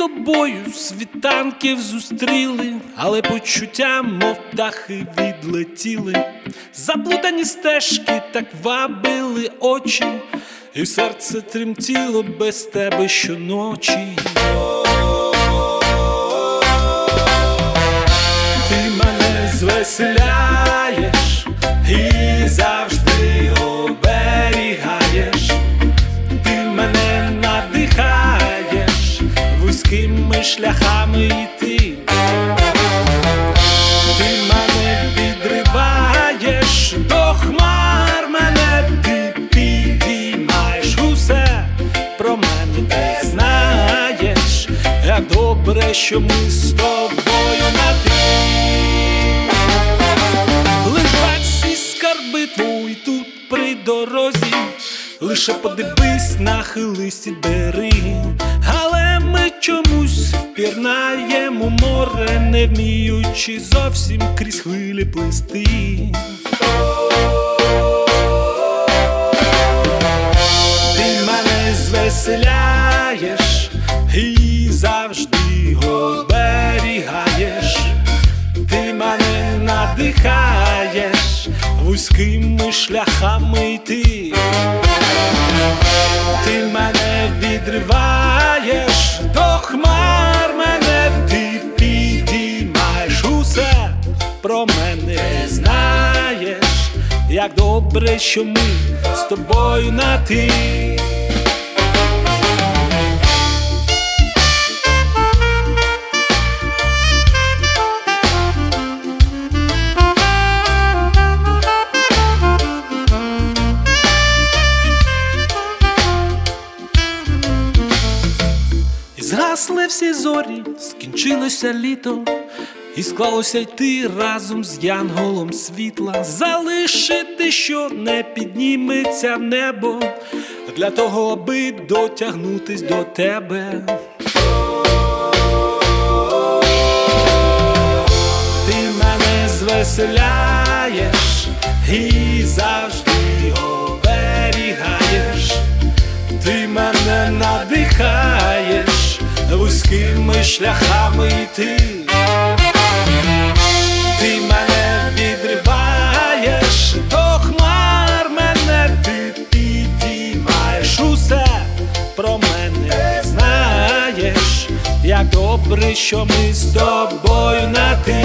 тобою світанків зустріли, але почуття, мов птахи, відлетіли. Заплутані стежки так вабили очі, і серце тремтіло без тебе щоночі. Ти мене звеселяєш шляхами йти. Ти мене відриваєш до хмар, мене ти підіймаєш усе про мене ти знаєш, як добре, що ми з тобою на ти. Лежать всі скарби твої тут при дорозі, лише подивись, нахились і бери, чомусь впірнаємо море, не вміючи зовсім крізь хвилі плисти. Ти мене звеселяєш і завжди оберігаєш. Ти мене надихаєш вузькими шляхами йти. Ти мене відриваєш про мене ти знаєш, як добре, що ми з тобою на ти. Згасли всі зорі, скінчилося літо, і склалося йти разом з янголом світла, залишити, що не підніметься в небо, для того, аби дотягнутись до тебе. Ти мене звеселяєш і завжди оберігаєш. Ти мене надихаєш вузькими шляхами йти. Добре, що ми з тобою на ти.